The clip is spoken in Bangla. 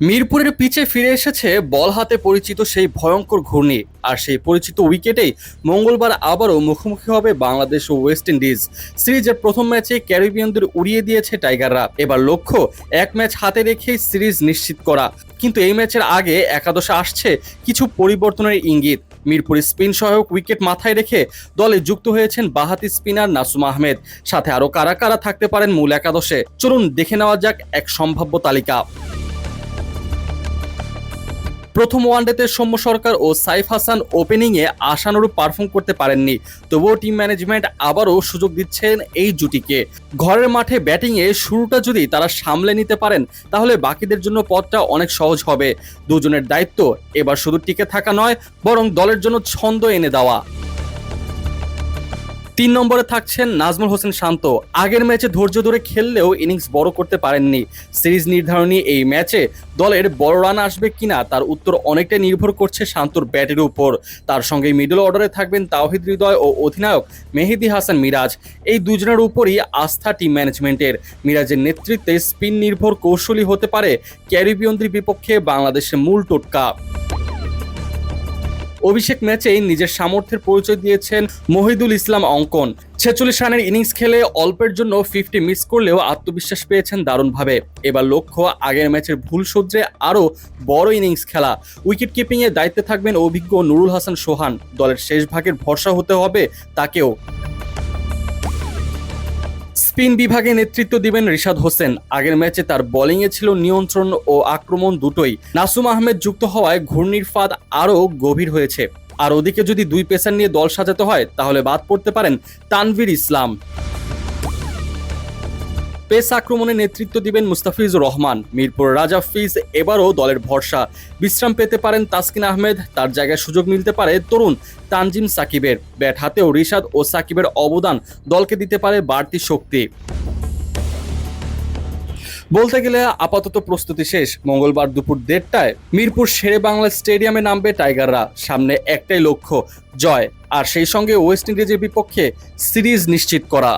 মিরপুরের পিচে ফিরে এসেছে বল হাতে পরিচিত সেই ভয়ঙ্কর ঘূর্ণি। আর সেই পরিচিত উইকেটেই মঙ্গলবার আবারও মুখোমুখি হবে বাংলাদেশ ও ওয়েস্ট ইন্ডিজ। সিরিজের প্রথম ম্যাচে ক্যারিবিয়ানদের উড়িয়ে দিয়েছে টাইগাররা। এবার লক্ষ্য, এক ম্যাচ হাতে রেখেই সিরিজ নিশ্চিত করা। কিন্তু এই ম্যাচের আগে একাদশে আসছে কিছু পরিবর্তনের ইঙ্গিত। মিরপুরে স্পিন সহায়ক উইকেট মাথায় রেখে দলে যুক্ত হয়েছেন বাহাতি স্পিনার নাসুম আহমেদ। সাথে আরও কারা কারা থাকতে পারেন মূল একাদশে। চলুন দেখে নেওয়া যাক এক সম্ভাব্য তালিকা। প্রথম ওয়ানডেতে সৌম্য সরকার ও সাইফ হাসান ওপেনিংয়ে আশানুরূপ পারফর্ম করতে পারেননি। তবুও টিম ম্যানেজমেন্ট আবারও সুযোগ দিচ্ছেন এই জুটিকে। ঘরের মাঠে ব্যাটিংয়ে শুরুটা যদি তারা সামলে নিতে পারেন, তাহলে বাকিদের জন্য পথটা অনেক সহজ হবে। দুজনের দায়িত্ব এবার শুধু টিকে থাকা নয়, বরং দলের জন্য ছন্দ এনে দেওয়া। তিন নম্বরে থাকছেন নাজমুল হোসেন শান্ত। আগের ম্যাচে ধৈর্য ধরে খেললেও ইনিংস বড় করতে পারেননি। সিরিজ নির্ধারণী এই ম্যাচে দলের বড় রান আসবে কিনা তার উত্তর অনেকটাই নির্ভর করছে শান্তর ব্যাটের উপর। তার সঙ্গে মিডল অর্ডারে থাকবেন তাওহিদ হৃদয় ও অধিনায়ক মেহেদি হাসান মিরাজ। এই দুজনের উপরই আস্থা টিম ম্যানেজমেন্টের। মিরাজের নেতৃত্বে স্পিন নির্ভর কৌশলী হতে পারে ক্যারিবিয়নদের বিপক্ষে বাংলাদেশের মূল টোটকা। অভিষেক ম্যাচেই নিজের সামর্থ্যের পরিচয় দিয়েছেন মহিদুল ইসলাম অঙ্কন। ছেচল্লিশ রানের ইনিংস খেলে অল্পের জন্য ফিফটি মিস করলেও আত্মবিশ্বাস পেয়েছেন দারুণভাবে। এবার লক্ষ্য, আগের ম্যাচের ভুল সূত্রে আরও বড় ইনিংস খেলা। উইকেট কিপিংয়ের দায়িত্বে থাকবেন অভিজ্ঞ নুরুল হাসান সোহান। দলের শেষ ভাগের ভরসা হতে হবে তাকেও। স্পিন বিভাগে নেতৃত্ব দিবেন রিশাদ হোসেন। আগের ম্যাচে তার বোলিংয়ে ছিল নিয়ন্ত্রণ ও আক্রমণ দুটোই। নাসুম আহমেদ যুক্ত হওয়ায় ঘূর্ণির ফাঁদ আরও গভীর হয়েছে। আর ওদিকে যদি দুই পেসার নিয়ে দল সাজাতে হয়, তাহলে বাদ পড়তে পারেন তানভীর ইসলাম। পেস আক্রমণে নেতৃত্ব দিবেন মুস্তাফিজুর রহমান। মিরপুর রাজা ফিজ এবারও দলের ভরসা। বিশ্রাম পেতে পারেন তাসকিন আহমেদ, তার জায়গায় সুযোগ মিলতে পারে তরুণ তানজিম সাকিবের। ব্যাট হাতেও রিশাদ ও সাকিবের অবদান দলকে দিতে পারে বাড়তি শক্তি। বলতে গেলে আপাতত প্রস্তুতি শেষ। মঙ্গলবার দুপুর দেড়টায় মিরপুর শেরে বাংলা স্টেডিয়ামে নামবে টাইগাররা। সামনে একটাই লক্ষ্য, জয়। আর সেই সঙ্গে ওয়েস্ট ইন্ডিজের বিপক্ষে সিরিজ নিশ্চিত করা।